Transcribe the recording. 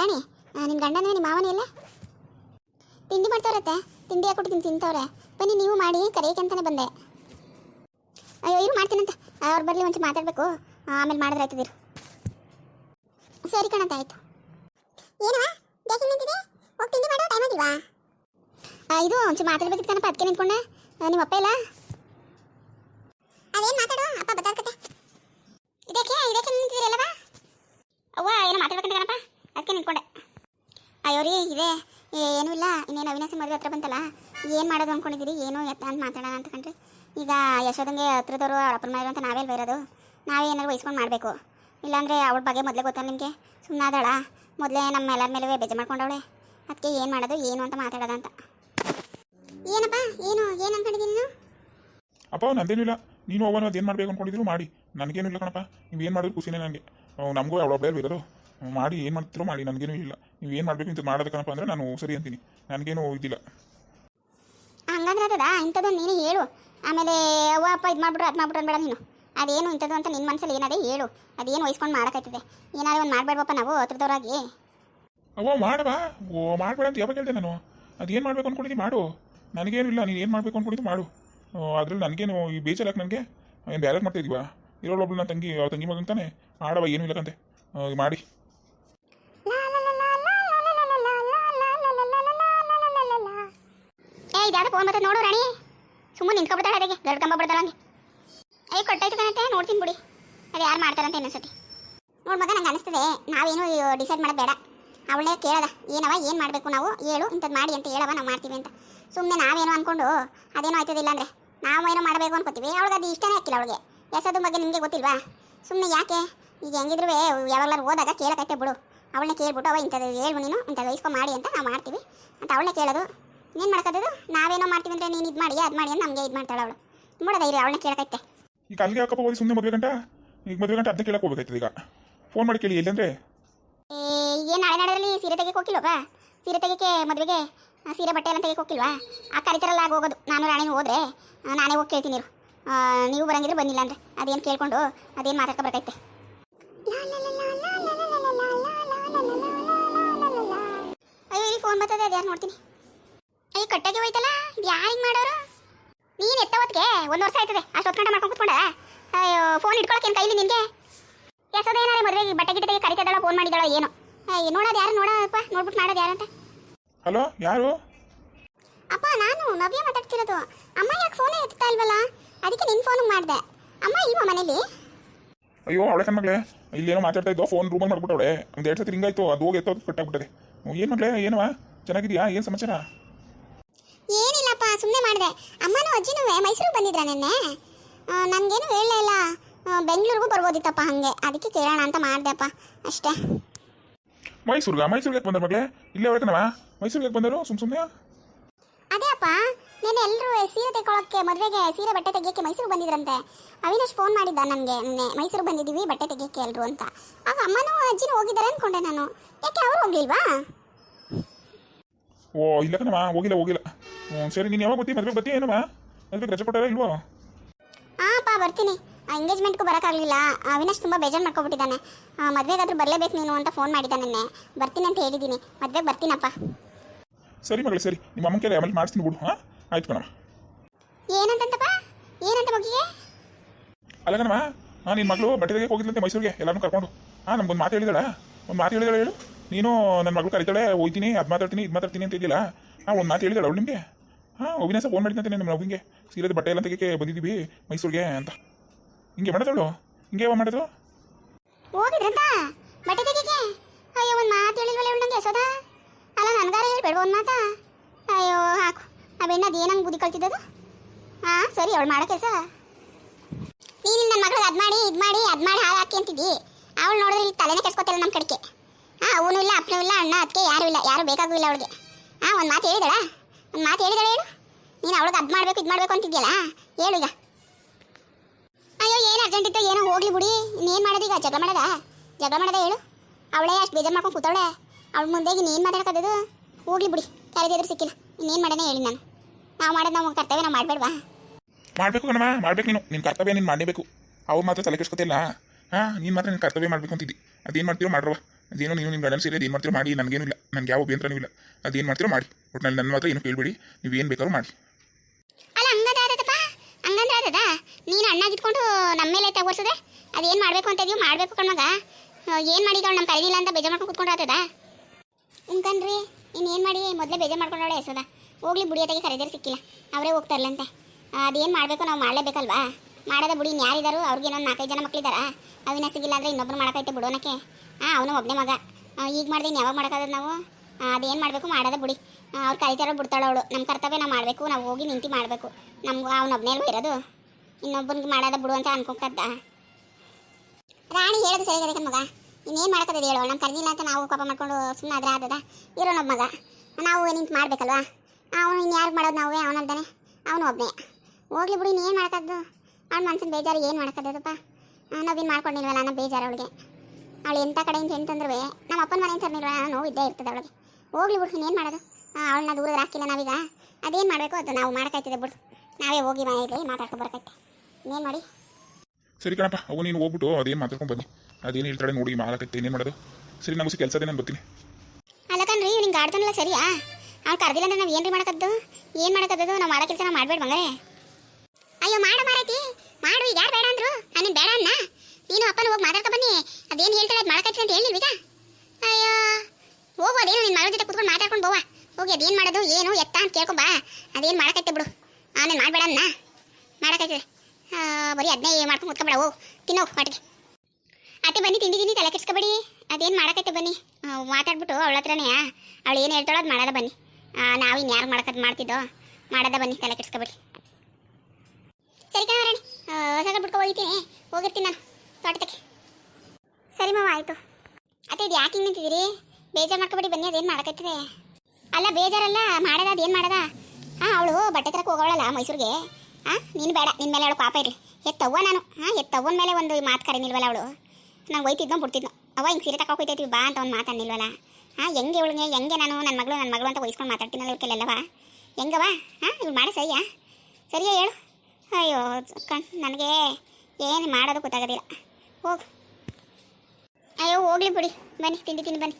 ರಾಣಿ ನಿಮ್ಮ ಗಂಡನೇ ನಿಮ್ಮ ಮಾವನೇ ಇಲ್ಲ? ತಿಂಡಿ ಮಾಡ್ತವ್ರತ್ತೆ, ತಿಂಡಿ ಹಾಕೊಡ್ತೀನಿ ತಿಂತವ್ರೆ. ಬನ್ನಿ ನೀವು ಮಾಡಿ, ಕರೆಯಕ್ಕೆ ಅಂತಾನೆ ಬಂದೆ. ಅಯ್ಯೋ, ಇರು, ಮಾಡ್ತೀನಂತ. ಅವ್ರು ಬರಲಿ, ಒಂಚೂರು ಮಾತಾಡಬೇಕು. ಆಮೇಲೆ ಮಾಡಿದ್ರೆ ಆಯ್ತದಿರು ಸರಿ ಕಣಂತ ಆಯ್ತು. ಏನವಾ? ಯಾಕೆ ನಿಂತಿದೆ ಹೋಗಿ ತಿಂಡಿ ಮಾಡೋ ಟೈಮ್ ಆಗಿಲ್ವಾ ಇದು, ಒಂಚೂರು ಮಾತಾಡ್ಬೇಕಿತ್ತು ಕಣಪ್ಪ ಅದಕ್ಕೆ ನಿಂತ್ಕೊಂಡೆ. ನಿಮ್ಮ ಅಪ್ಪ ಇಲ್ಲ? ಅದೇನು ಮಾತಾಡೋ, ಅಪ್ಪ ಬತ್ತಾಡ್ಕತ್ತೆ ಇದಕ್ಕೆ ಇದಕ್ಕೆ ನಿಂತಿದ್ದೀರಲ್ಲವಾ ಅವ್ವ ಏನೋ ಮಾತಾಡ್ಬೇಕಂತ ಕಣಪ್ಪ ಅದಕ್ಕೆ ನಿಂತ್ಕೊಂಡೆ ಅಯ್ಯೋ ರೀ ಇದೆ ಏನೂ ಇಲ್ಲ, ಇನ್ನೇನು ಅವಿನಾಶಿ ಮದುವೆ ಹತ್ರ ಬಂತಲ್ಲ, ಏನು ಮಾಡೋದು ಅಂದ್ಕೊಂಡಿದ್ದೀರಿ ಏನು ಎತ್ತ ಅಂತ ಮಾತಾಡೋಣ ಅಂತ ಕಂಡ್ರಿ. ಈಗ ಯಶೋದಂಗೆ ಹತ್ರದವರು ಅವ್ರ ಅಪ್ಪನ ಮನೆಯವರು ಅಂತ ನಾವೇ ಬೇರೋದು, ನಾವೇ ಏನಾದ್ರು ವಹಿಸ್ಕೊಂಡು ಮಾಡಬೇಕು. ಇಲ್ಲಾಂದರೆ ಅವಳ ಬಗ್ಗೆ ಮೊದಲೇ ಗೊತ್ತಲ್ಲ ನಿಮಗೆ? ಸುಮ್ಮನೆ ಆದಳ, ಮೊದಲೇ ನಮ್ಮ ಎಲ್ಲರ ಮೇಲೆ ಬೇಜೆ ಮಾಡ್ಕೊಂಡವಳೆ ಅದಕ್ಕೆ ಏನು ಮಾಡೋದು, ಏನು ಅಂತ ಮಾತಾಡೋದ ಅಂತ. ಏನಪ್ಪ, ಏನು ಏನು ಅನ್ಕೊಂಡಿದ್ದೀನಿ ನೀನು? ಅಪ್ಪ ನಂದೇನಿಲ್ಲ ನೀನು ಅವನು ಅದೇನು ಮಾಡಬೇಕು ಅಂದ್ಕೊಂಡಿದ್ರು ಮಾಡಿ. ನನಗೇನು ಇಲ್ಲ ಕಣಪ್ಪ. ನೀವು ಏನು ಮಾಡಿದ್ರು ಖುಷಿನೇ ನನಗೆ ನಮಗೂ ಅವಳೊಬ್ಬಳೇ ಇರೋದು. ಮಾಡಿ ಏನು ಮಾಡ್ತಿರೋ ಮಾಡಿ ನನಗೇನು ಇಲ್ಲ. ನೀವು ಏನು ಮಾಡಬೇಕು ಅಂತ ಮಾಡೋದಕ್ಕನಪ್ಪ ಅಂದರೆ ನಾನು ಸರಿ ಅಂತೀನಿ. ನನಗೇನು ಇದಿಲ್ಲ. ಹಂಗಂದ್ರೆ ಅದಾ ಇಂಥದ್ದು ನೀನು ಹೇಳು. ಆಮೇಲೆ ಅವ್ವ ಅಪ್ಪ ಇದು ಮಾಡ್ಬಿಟ್ರು ಅದು ಮಾಡ್ಬಿಟ್ರೆ ಅನ್ಬೇಡ ನೀನು. ಅದೇನು ಇಂಥದ್ದು ಅಂತ ನಿನ್ನ ಮನಸ್ಸಲ್ಲಿ ಏನದೇ ಹೇಳು. ಅದೇನು ವಹಿಸ್ಕೊಂಡು ಮಾಡಕತ್ತಿದೆ. ಏನಾದ್ರು ಒಂದು ಮಾಡಬೇಡಪ್ಪ ನಾವು ಹತ್ರದವ್ರಾಗಿ. ಅವ್ವ ಮಾಡವಾ. ಓ ಮಾಡಬೇಡ ಅಂತ ಯಾವಾಗ ಹೇಳಿದೆ ನಾನು? ಅದೇನು ಮಾಡಬೇಕು ಅಂದ್ಕೊಂಡಿದ್ದೀನಿ ಮಾಡು. ನನಗೇನು ಇಲ್ಲ ನೀನು ಏನು ಮಾಡಬೇಕು ಅಂದ್ಕೊಂಡಿದ್ದು ಮಾಡು. ಅದ್ರಲ್ಲಿ ನನಗೇನು ಈ ಬೇಜಾರಕ್ಕೆ ನನಗೆ? ಏನು ಬೇರೆ ಮಾಡ್ತಾ ಇದೀವಾ? ಇರೋಳೊಬ್ಳು ನನ್ನ ತಂಗಿ ಅವ್ರ ತಂಗಿ ಮಗಂತಾನೆ ತಾನೆ? ಆಡವ ಏನೂ ಇಲ್ಲಕಂತೆ ಕಂತೆ. ಮಾಡಿ. ಇದ್ಯಾವ್ದು ಫೋನ್ ಬರ್ತದೆ ನೋಡು ರಾಣಿ. ಸುಮ್ಮನೆ ನಿಂತ್ಕೊಬಿಡ್ತಾಳೆ ಅದಕ್ಕೆ ದೊಡ್ಡ ಕಂಬ ಬಿಡ್ತಾಳೆ ಹಂಗೆ. ಏ ಕಣತೆ ನೋಡ್ತೀನಿ ಬಿಡಿ. ಅದು ಯಾರು ಮಾಡ್ತಾರಂತ ಇನ್ನೊಂದ್ಸತಿ. ನೋಡಿ ಮಗ, ನಂಗೆ ಅನಿಸ್ತದೆ, ನಾವೇನು ಡಿಸೈಡ್ ಮಾಡೋದು ಬೇಡ. ಅವಳೇ ಕೇಳದ. ಏನವ, ಏನು ಮಾಡಬೇಕು ನಾವು? ಹೇಳು ಇಂಥದ್ದು ಮಾಡಿ ಅಂತ ಹೇಳವ, ನಾವು ಮಾಡ್ತೀವಿ ಅಂತ. ಸುಮ್ಮನೆ ನಾವೇನೋ ಅಂದ್ಕೊಂಡು ಅದೇನೋ ಆಯ್ತದಿಲ್ಲ ಅಂದರೆ ನಾವೇನೋ ಮಾಡಬೇಕು ಅನ್ಕೋತೀವಿ. ಅವಳಿಗೆ ಅದು ಇಷ್ಟನೇ ಹಾಕಿಲ್ಲ ಅವಳಿಗೆ. ಎಸೋದ್ರ ಬಗ್ಗೆ ನಿಮಗೆ ಗೊತ್ತಿಲ್ವಾ? ಸುಮ್ಮನೆ ಯಾಕೆ? ಈಗ ಹೆಂಗಿದ್ರು ಯಾವಾಗಲಾರು ಹೋದಾಗ ಕೇಳಕತ್ತೆ ಬಿಡು. ಅವಳನ್ನ ಕೇಳ್ಬಿಟ್ಟು, ಅವ ಇಂಥದ್ದು ಹೇಳು ನೀನು, ಇಂಥದ್ದು ವಹಿಸ್ಕೊ ಮಾಡಿ ಅಂತ ನಾವು ಮಾಡ್ತೀವಿ. ಅಂತ ಅವಳನ್ನ ಕೇಳೋದು. ಏನು ಮಾಡ್ಕೋದು ನಾವೇನೋ ಮಾಡ್ತೀವಿ ಅಂದ್ರೆ ನೀನು ಇದು ಮಾಡಿ ಅದು ಮಾಡಿ ಅಂತ ನಮಗೆ ಇದು ಮಾಡ್ತಾಳೆ ಅವಳು. ನೋಡೋದ ಇರಿ ಅವಳನ್ನ ಕೇಳಕೈತೆ. ಈಗ ಅಲ್ಲಿಗೆ ಯಾಕಪ್ಪ ಹೋಗಿ ಸುಮ್ಮನೆ ಮದುವೆ ಗಂಟ? ಈಗ ಮದುವೆ ಗಂಟ ಅದನ್ನ ಕೇಳಕ್ಕೆ ಹೋಗ್ಬೇಕಾಯ್ತದೆ ಈಗ. ಫೋನ್ ಮಾಡಿ ಕೇಳಿ ಎಲ್ಲಂದ್ರೆ? ಏನು ನಾಳೆ ನಾಡಲ್ಲಿ ಸೀರೆ ತೆಗಿಯಕ್ಕೆ ಹೋಗಿಲ್ವಾ ಸೀರೆ ತೆಗೆಕ್ಕೆ ಮದುವೆಗೆ ಸೀರೆ ಬಟ್ಟೆ ಎಲ್ಲ ತೆಗೆ ಹೋಗಿಲ್ವಾ ಆ ಕರಿತರಲ್ಲ ಆಗ ಹೋಗೋದು. ನಾನು ರಾಣಿನ ಹೋದ್ರೆ ನಾನೇ ಹೋಗಿ ಕೇಳ್ತೀನಿ ನೀವು ಬರಂಗಿದ್ರೆ ಬಂದಿಲ್ಲ ಅಂದ್ರೆ. ಅದೇನು ಕೇಳ್ಕೊಂಡು ಅದೇನು ಮಾತಾಡ್ಕೊ ಬರ್ತೈತೆ ಅಯ್ಯೋ ಇಲ್ಲಿ ಫೋನ್ ಬರ್ತದೆ ಅದು ಯಾರು ನೋಡ್ತೀನಿ? ಅಯ್ಯೋ ಕಟ್ಟೆಗೆ ಹೋಯ್ತಲ್ಲ? ಇದು ಯಾರಿಗೆ ಮಾಡೋರು? ನೀನು ಎತ್ತ ಹೊತ್ತಿಗೆ ಒಂದು ವರ್ಷ ಆಯ್ತದೆ. ಅಷ್ಟು ಹೊತ್ತು ಗಂಟೆ ಮಾಡ್ಕೊಂಡು ಕೂತ್ಕೊಂಡ. ಅಯ್ಯೋ ಫೋನ್ ಇಟ್ಕೊಳಕ್ಕೆ ಏನು ಕೈಲಿ ನಿನಗೆ? ಎಸೋದೇನಾರೆ ಮದುವೆಗೆ ಬಟ್ಟೆ ಗಿಟ್ಟೆಗೆ ಕರಿತದಳ ಫೋನ್ ಮಾಡಿದಾಳ ಏನು? ಅಯ್ಯೋ ನೋಡೋದು ಯಾರು ನೋಡಪ್ಪ ನೋಡ್ಬಿಟ್ಟು ಮಾಡೋದು ಯಾರಂತ ಹಲೋ ಯಾರು? ಅಪ್ಪ ನಾನು ನವ್ಯ ಮಾತಾಡ್ತಿರೋದು. ಅಮ್ಮ ಯಾಕೆ ಫೋನೇ ಎತ್ತಾ ಇಲ್ವಲ್ಲ? ಅದಕ್ಕೆ ನಿನ್ನ ಫೋನಿಗೆ ಮಾಡಿದೆ. ಅಮ್ಮ ಇಲ್ವಾ ಮನೇಲಿ? ಅಯ್ಯೋ ಅವಳೆ ಕಣ್ಮಗಳೇ ಇಲ್ಲೇನೋ ಮಾತಾಡ್ತಾ ಇದ್ದೋ ಫೋನ್ ರೂಮಲ್ಲಿ ಮಾಡ್ಬಿಟ್ಟವಳೆ ಒಂದು ಎರಡು ಸತಿ ರಿಂಗಾಯ್ತು ಅದು ಹೋಗಿ ಎತ್ತೋದು ಕಟ್ಟಾಗ್ಬಿಟ್ಟದೆ. ಏನು ಮಗಳೇ ಏನವಾ ಚೆನ್ನಾಗಿದ್ಯಾ? ಏನು ಸಮಾಚಾರ? ಸುಮ್ಮನೆ ಮಾಡಿದೆ. ಅಮ್ಮನೂ ಅಜ್ಜಿನೂ ಮೈಸೂರಿಗೆ ಬಂದಿದ್ರ ನೆನ್ನೆ? ನನಗೇನು ಹೇಳಲೇ ಇಲ್ಲ. ಬೆಂಗಳೂರಿಗೂ ಬರ್ಬೋದಿತ್ತಪ್ಪ ಹಾಗೆ. ಅದಕ್ಕೆ ಕೇಳೋಣ ಅಂತ ಮಾಡಿದೆಪ್ಪ. ಅಷ್ಟೇ. ಮೈಸೂರ್ಗ? ಮೈಸೂರಿಗೆ ಯಾಕೆ ಬಂದರು ಮಗಳೇ? ಇಲ್ಲೇ ಕಣವ ಮೈಸೂರಿಗೆ ಯಾಕೆ ಬಂದರು? ಸುಮ್ ಸುಮ್ಮನೆ ಅದೇ ಅಪ್ಪ ನೆನ್ನೆ ಎಲ್ಲರೂ ಸೀರೆ ತೆಗೊಳಕ್ಕೆ ಮದುವೆಗೆ ಸೀರೆ ಬಟ್ಟೆ ತೆಗಿಯೋಕ್ಕೆ ಮೈಸೂರು ಬಂದಿದ್ರಂತೆ. ಅವಿನಾಶ್ ಫೋನ್ ಮಾಡಿದ್ದ ನನಗೆ ನಿನ್ನೆ. ಮೈಸೂರು ಬಂದಿದ್ದೀವಿ ಬಟ್ಟೆ ತೆಗಿಯೋಕ್ಕೆ ಎಲ್ಲರೂ ಅಂತ. ಆಗ ಅಮ್ಮನೂ ಅಜ್ಜಿನೂ ಹೋಗಿದ್ದಾರೆ ಅಂದ್ಕೊಂಡೆ ನಾನು. ಯಾಕೆ ಅವರು ಹೋಗ್ಲಿಲ್ವಾ? ಓ ಇಲ್ಲ ಕಣಮ್ಮ ಹೋಗಿಲ್ಲ ಹೋಗಿಲ್ಲ. ಹ್ಞೂ ಸರಿ ನೀನು ಯಾವಾಗ ಬರ್ತೀನಿ ಮದುವೆ ಬರ್ತೀಯ ಏನಮ್ಮ? ಮದುವೆಗೆ ರಜೆ ಕೊಟ್ಟಾರ ಇಲ್ವೋ? ಹಾಂಪ್ಪ ಬರ್ತೀನಿ. ಎಂಗೇಜ್ಮೆಂಟ್ಗೂ ಬರೋಕ್ಕಾಗಲಿಲ್ಲ. ಅವಿನಾಶ್ ತುಂಬ ಬೇಜಾರು ಮಾಡ್ಕೊಬಿಟ್ಟಿದ್ದಾನೆ. ಮದುವೆಗಾದ್ರೂ ಬರಲೇಬೇಕು ನೀನು ಅಂತ ಫೋನ್ ಮಾಡಿದ್ದಾನೆ ಬರ್ತೀನಿ ಅಂತ ಹೇಳಿದ್ದೀನಿ. ಮದುವೆಗೆ ಬರ್ತೀನಪ್ಪ. ಸರಿ ಮಗಳೇ ಸರಿ. ನಿಮ್ಮ ಅಮ್ಮ ಕೇಳಿ ಆಮೇಲೆ ಮಾಡಿಸ್ತೀನಿ ಬಿಡು ಹಾಂ? ಆಯ್ತು ಕಣಮ್ಮ. ಏನಂತಂತಪ್ಪ? ಏನಂತ ಮಗಿಗೆ? ಅಲ್ಲ ಕಣಮ್ಮ ಹಾಂ ನಿನ್ನ ಮಗಳು ಬಟ್ಟೆ ತೆಗೆಗೆ ಹೋಗಿದ್ಲಂತೆ ಮೈಸೂರಿಗೆ. ಎಲ್ಲರೂ ಕರ್ಕೊಂಡು. ಹಾಂ ನಮ್ಗೊಂದು ಮಾತು ಹೇಳಿದಾಳ? ಒಂದು ಮಾತು ಹೇಳಿದಾಳ ಹೇಳು? ನೀನು ನನ್ನ ಮಗಳು ಕರಿತಾಳೆ, ಹೋಯ್ತೀನಿ, ಅದು ಮಾತಾಡ್ತೀನಿ, ಇದು ಮಾತಾಡ್ತೀನಿ ಅಂತ ಇದೆಯಲ್ಲ ಹಾಂ, ಒಂದು ಮಾತು ಹೇಳಿದಳು ಅವಳು ನಿಮಗೆ? ಹಾಂ ಅವಿನಾಸ ಫೋನ್ ಮಾಡಿದ್ದಂತೆ ನಿಮ್ಮ ನವ್ವಿಂಗೆ ಸೀರೆದ ಬಟ್ಟೆ ಎಲ್ಲ ತೆಗೆಕ್ಕೆ ಬಂದಿದ್ದೀವಿ, ಮೈಸೂರಿಗೆ ಅಂತ. ಹಿಂಗೆ ಮಾಡಿದಳು ಹಿಂಗೆ ಯಾವ ಮಾಡಿದ್ರು ಹೋಗಿದ್ರಂತ? ಬಟ್ಟೆ ತೆಗೆಗೆ ಅಯ್ಯೋ, ಒಂದು ಮಾತು ಹೇಳಿದ್ವಲ್ಲ ಇವಳು ನಂಗೆ ಯಶೋದ ಅಲ್ಲ, ನನಗಾರ ಹೇಳ್ಬೇಡ ಒಂದು ಮಾತಾ? ಅಯ್ಯೋ, ಹಾಕು. ಆ ಬೆಣ್ಣ ಅದು ಏನಂಗೆ ಬುದ್ಧಿ ಕಳ್ತಿದ್ದದು ಹಾಂ ಸರಿ, ಅವಳು ಮಾಡೋ ಕೆಲಸ. ನೀನು ನನ್ನ ಮಗಳಿಗೆ ಅದು ಮಾಡಿ, ಇದು ಮಾಡಿ, ಅದು ಮಾಡಿ ಹಾಲು ಹಾಕಿ ಅಂತಿದ್ದಿ. ಅವಳು ನೋಡಿದ್ರೆ ತಲೆನೇ ಕೆಡ್ಸ್ಕೊತಿಲ್ಲ ನಮ್ಮ ಕಡೆಗೆ. ಹಾಂ ಅವನು ಇಲ್ಲ, ಅಪ್ಪನೂ ಇಲ್ಲ, ಅಣ್ಣ ಅದಕ್ಕೆ ಯಾರೂ ಇಲ್ಲ, ಯಾರು ಬೇಕಾಗೂ ಇಲ್ಲ ಅವಳಿಗೆ. ಹಾಂ ಒಂದು ಮಾತು ಹೇಳಿದಳ? ಒಂದು ಮಾತು ಹೇಳಿದಳ ಹೇಳು? ನೀನು ಅವಳಿಗೆ ಅದು ಮಾಡಬೇಕು, ಇದು ಮಾಡಬೇಕು ಅಂತಿದ್ಯಲ್ಲ? ಹೇಳು ಈಗ. ಅಯ್ಯೋ, ಏನು ಅರ್ಜೆಂಟ್ ಇತ್ತು, ಏನೋ ಹೋಗ್ಲಿ ಬಿಡಿ. ಇನ್ನೇನು ಮಾಡೋದು ಈಗ? ಜಗಳ ಮಾಡೋದ? ಜಗಳ ಮಾಡೋದ ಹೇಳು? ಅವಳೇ ಅಷ್ಟು ಬೇಜಾರು ಮಾಡ್ಕೊಂಡು ಕೂತವಳೆ. ಅವಳ ಮುಂದೆ ಇನ್ನೇನು ಮಾತಾಡ್ಕೋದು ಹೋಗ್ಲಿ ಬಿಡಿ ಕರೆದಿದ್ರು ಸಿಕ್ಕಿಲ್ಲ. ಇನ್ನೇನು ಮಾಡೋಣ ಹೇಳಿ ನಾನು. ನಾವು ಮಾಡೋದು ನಾವು ಕರ್ತವ್ಯ, ನಾವು ಮಾಡಬೇಡ್ವಾ? ಮಾಡಬೇಕು ಕಣಮ್ಮ, ಮಾಡಬೇಕು ನೀನು. ನಿನ್ನ ಕರ್ತವ್ಯ ನೀನು ಮಾಡಬೇಕು ಅವ್ರು ಮಾತ್ರ ತಲೆ ಕೆಡ್ಸ್ಕೊತಿಲ್ಲ ಹಾಂ ನೀನು ಮಾತ್ರ ನಿನ್ನ ಕರ್ತವ್ಯ ಮಾಡಬೇಕು ಅಂತಿದ್ದಿ. ಅದೇನು ಮಾಡ್ತೀರೋ ಮಾಡ್ರವ ಅದೇನೋ ನೀವು ನಿಮ್ಮ ಗಡನ್ ಸೇರಿ ಅದೇನು ಮಾಡ್ತೀರೋ ಮಾಡಿ, ನನಗೇನು ಇಲ್ಲ, ನನಗೆ ಯಾವ ಅಭ್ಯಂತರನೂ ಇಲ್ಲ. ಅದೇನು ಮಾಡ್ತೀರೋ ಮಾಡಿ. ಒಟ್ನಲ್ಲಿ ನನ್ನ ಮಾತ್ರ ಏನು ಕೇಳಬೇಡಿ ನೀವು ಏನು ಬೇಕಾದ್ರೂ ಮಾಡಿ. ಅಲ್ಲ, ಹಂಗಂದ್ರೆ ಆದದಪ್ಪ? ಹಂಗಂದ್ರೆ ಆದದ? ನೀನು ಅಣ್ಣಾಗಿಟ್ಕೊಂಡು ನಮ್ಮ ಮೇಲೆ ತಗೋರ್ಸದೆ ಅದೇನು ಮಾಡಬೇಕು ಅಂತ ಇದೀವಿ ಮಾಡಬೇಕು ಕಣ್ಮಗ. ಏನು ಮಾಡಿ ಅವ್ಳು ನಮ್ಮ ಕರೀಲಿಲ್ಲ ಅಂತ ಬೇಜಾರು ಮಾಡ್ಕೊಂಡು ಕುತ್ಕೊಂಡು ಆತದ? ಉಂಕನ್ರಿ ಏನು ಮಾಡಿ? ಮೊದಲೇ ಬೇಜಾರು ಮಾಡ್ಕೊಂಡವಳೆ ಹೆಸದ ಹೋಗ್ಲಿ ಬುಡಿಯತ್ತಾಗಿ ಕರೆದರೆ ಸಿಕ್ಕಿಲ್ಲ. ಅವರೇ ಹೋಗ್ತಾರಲ್ಲಂತೆ ಅದೇನು ಮಾಡಬೇಕು ನಾವು ಮಾಡಲೇಬೇಕಲ್ವಾ? ಮಾಡದ ಬುಡಿ ಯಾರಿದಾರು? ಅವ್ರಿಗೆ ಇನ್ನೊಂದು ನಾಲ್ಕೈದು ಜನ ಮಕ್ಳಿದಾರ. ಅವಿನ ಸಿಗಿಲ್ಲ ಅಂದರೆ ಇನ್ನೊಬ್ರು ಮಾಡಕೈತೆ ಬಿಡೋನಕ್ಕೆ ಹಾಂ ಅವನು ಒಬ್ಬನೇ ಮಗ. ಈಗ ಮಾಡಿದೆ ಇನ್ನು ಯಾವಾಗ ಮಾಡೋಕ್ಕಾಗದು ನಾವು? ಅದೇನು ಮಾಡಬೇಕು? ಮಾಡೋದ ಬುಡಿ. ಅವ್ರು ಕರಿತಾರೋ ಬಿಡ್ತಾಳೆ ಅವಳು. ನಮ್ಮ ಕರ್ತವ್ಯ ನಾವು ಮಾಡಬೇಕು, ನಾವು ಹೋಗಿ ನಿಂತು ಮಾಡಬೇಕು. ನಮ್ಗೆ ಅವನೊಬ್ಬನೇ ಅಲ್ವ ಇರೋದು? ಇನ್ನೊಬ್ಬನಿಗೆ ಮಾಡೋದ ಬಿಡು ಅಂತ ಅನ್ಕೊಂಕದ್ದ ರಾಣಿ ಹೇಳೋದು ಸರಿ ಅದಕ್ಕೆ ಮಗ. ಇನ್ನೇನು ಮಾಡಕ್ಕದ ಹೇಳು? ನಮ್ಮ ಕರ್ದಿಲ್ಲ ಅಂತ ನಾವು ಕೋಪ ಮಾಡ್ಕೊಂಡು ಸುಮ್ಮನೆ ಆದ್ರೆ ಆದದ? ಇರೋನೊಬ್ಬ ಮಗ. ನಾವು ನಿಂತು ಮಾಡಬೇಕಲ್ವಾ? ಅವನು ಇನ್ನು ಯಾರು ಮಾಡೋದು ನಾವೇ? ಅವನಲ್ದಾನೆ. ಅವನು ಒಬ್ಬನೇ ಹೋಗ್ಲಿ ಬಿಡಿ, ಇನ್ನೇನು ಮಾಡಕ್ಕದ್ದು ಅವ್ನ ಮನ್ಸಿನ ಬೇಜಾರು ಏನು ಮಾಡಕ್ಕದಪ್ಪ ನಾವಿನ್ ಮಾಡ್ಕೊಂಡಿಲ್ವಲ್ಲ ಅನ್ನೋ ಬೇಜಾರು ಅವಳಿಗೆ. ಅವಳು ಎಂಥ ಕಡೆಯಿಂದ ಹೆಂತಂದ್ರವೇ ನಮ್ಮ ಅಪ್ಪನ ಮನೆ ತರನಿಲ್ವ ನೋವು ಇದ್ದೇ ಇರ್ತದೆ ಅವಳಿಗೆ. ಹೋಗ್ಲಿ ಬಿಡು ಏನು ಮಾಡೋದು? ಅವಳನ್ನ ದೂರದ ಹಾಕಿಲ್ಲ ನಾವೀಗ. ಅದೇನು ಮಾಡಬೇಕು ಅದು? ನಾವು ಮಾಡಕೈತಿದೆ ಬಿಡು. ನಾವೇ ಹೋಗಿ ಮನೆಯಲ್ಲಿ ಮಾತಾಡ್ಕೊ ಬರ್ಕೈತೆ. ಇನ್ನೇನು ಮಾಡಿ? ಸರಿ ಕಣಪ್ಪ ಅವು ನೀನು ಹೋಗ್ಬಿಟ್ಟು ಅದೇನು ಮಾತಾಡ್ಕೊಂಡು ಬನ್ನಿ. ಅದೇನು ಹೇಳ್ತಾಳೆ ನೋಡಿ ಮಾಡಕತ್ತೆ ಏನೇನು ಮಾಡೋದು? ಸರಿ ನಮಗೆ ಕೆಲಸ ಅದೇ ನಾನು ಬರ್ತೀನಿ. ಅಲ್ಲ ಕಣ್ರಿ ನಿಂಗೆ ಆಡ್ತಾನಲ್ಲ ಸರಿಯಾ? ಅವ್ನು ಕರ್ದಿಲ್ಲ ಅಂದ್ರೆ ನಾವು ಏನ್ರಿ ಮಾಡಕದ್ದು? ಏನು ಮಾಡಕದ್ದು ನಾವು ಮಾಡೋ ಕೆಲಸ ನಾವು ಮಾಡ್ಬೇಡ ಬಂಗಾರೆ ಅಯ್ಯೋ ಮಾಡ ಮಾರೈತಿ ಮಾಡು ಈಗ ಯಾರು ಬೇಡ ಅಂದ್ರು? ನಾನು ಬೇಡ ಅನ್ನ? ನೀನು ಅಪ್ಪನ ಹೋಗಿ ಮಾತಾಡ್ಕೊ ಬನ್ನಿ. ಅದೇನು ಹೇಳ್ತಾಳೆ ಅದು ಮಾಡಕತ್ತಿ ಅಂತ ಹೇಳಿಲ್ವೀಗ ಅಯ್ಯೋ, ಹೋಗು, ಅದೇನು ನಿನ್ನ ಮಗಳ ಜೊತೆ ಕುತ್ಕೊಂಡು ಮಾತಾಡ್ಕೊಂಡು ಹೋಗ ಹೋಗಿ ಅದೇನು ಮಾಡೋದು, ಏನು, ಎತ್ತ ಅಂತ ಕೇಳ್ಕೊಂಬಾ ಅದೇನು ಮಾಡಕೈತೆ ಬಿಡು. ಆಮೇಲೆ ಮಾಡಬೇಡ ಅನ್ನ. ಮಾಡಕೈತೆ ಬರೀ ಅದನ್ನೇ ಮಾಡ್ಕೊಂಡು ಕುತ್ಕೊಂಬೇಡ ಓ ತಿನ್ನೋ ಮಾಡಿ ಅತ್ತೆ, ಬನ್ನಿ ತಿಂದಿದ್ದೀನಿ ತಲೆ ಕೆಡ್ಸ್ಕೊಬೇಡಿ. ಅದೇನು ಮಾಡಕೈತೆ ಬನ್ನಿ. ಮಾತಾಡ್ಬಿಟ್ಟು ಅವಳ ಹತ್ರನೇ ಅವಳು ಏನು ಹೇಳ್ತಾಳೋ ಅದು ಮಾಡೋದ ಬನ್ನಿ. ನಾವು ಇನ್ಯಾರು ಮಾಡಕದ್ ಮಾಡ್ತಿದ್ದೋ, ಮಾಡೋದ ಬನ್ನಿ, ತಲೆ ಕೆಡ್ಸ್ಕೊಬೇಡಿ. ಸರಿ ಕಣ ರಾಣಿ ಹೊಸ ಬಿಟ್ಕೊ ಹೋಗಿತೀನಿ ಹೋಗಿರ್ತೀನಿ ನಾನು ತೋಟಕ್ಕೆ. ಸರಿ ಮಾವ, ಆಯಿತು. ಅತ್ತೆ, ಇದು ಯಾಕೆ ಹಿಂಗೆ ನಿಂತಿದ್ದೀರಿ? ಬೇಜಾರು ಮಾಡ್ಕೊಬೇಡಿ, ಬನ್ನಿ, ಅದೇನು ಮಾಡಕೈತದೆ ಅಲ್ಲ, ಬೇಜಾರಲ್ಲ, ಮಾಡೋದ, ಅದೇನು ಮಾಡೋದ? ಹಾಂ ಅವಳು ಬಟ್ಟೆ ತರಕ್ಕೆ ಹೋಗೋಳಲ್ಲ ಮೈಸೂರಿಗೆ. ಹಾಂ ನೀನು ಬೇಡ ನಿನ್ನ ಮೇಲೆ ಅವಳು ಪಾಪ ಇರಲಿ. ಎತ್ತವ್ವ ನಾನು. ಹಾಂ ಎತ್ತವ್ವನ ಮೇಲೆ ಒಂದು ಮಾತು ಕರೆ ನಿಲ್ವಲ್ಲ ಅವಳು. ನಾನು ಒಯ್ತಿದ್ನೋ ಬಿಡ್ತಿದ್ನೋ ಅವ ಹಿಂಗೆ ಸೀರೆ ತಗೊಂಡು ಹೋಗ್ತೈತಿ ಬಾ ಅಂತ ಒಂದು ಮಾತನ್ನಿಲ್ವಲ್ಲ ಹಾಂ ಹೆಂಗೆ ಇವಳಿಗೆ, ಹೆಂಗೆ ನಾನು ನನ್ನ ಮಗಳು ನನ್ನ ಮಗಳು ಅಂತ ವಹಿಸ್ಕೊಂಡು ಮಾತಾಡ್ತೀನಲ್ಲ ಇವ್ರಿಗೆಲ್ಲವ ಹೆಂಗವ ಹಾಂ ಇವ್ಳು ಮಾಡಿ, ಸರಿಯಾ? ಸರಿಯಾ, ಹೇಳು. ಅಯ್ಯೋ ಕಣ್ ನನಗೆ ಏನು ಮಾಡೋದು ಗೊತ್ತಾಗೋದಿಲ್ಲ. ಹೋಗು. ಅಯ್ಯೋ ಹೋಗ್ಲಿ ಬಿಡಿ. ಬನ್ನಿ ತಿಂಡಿ ತಿಂಡಿ ಬನ್ನಿ.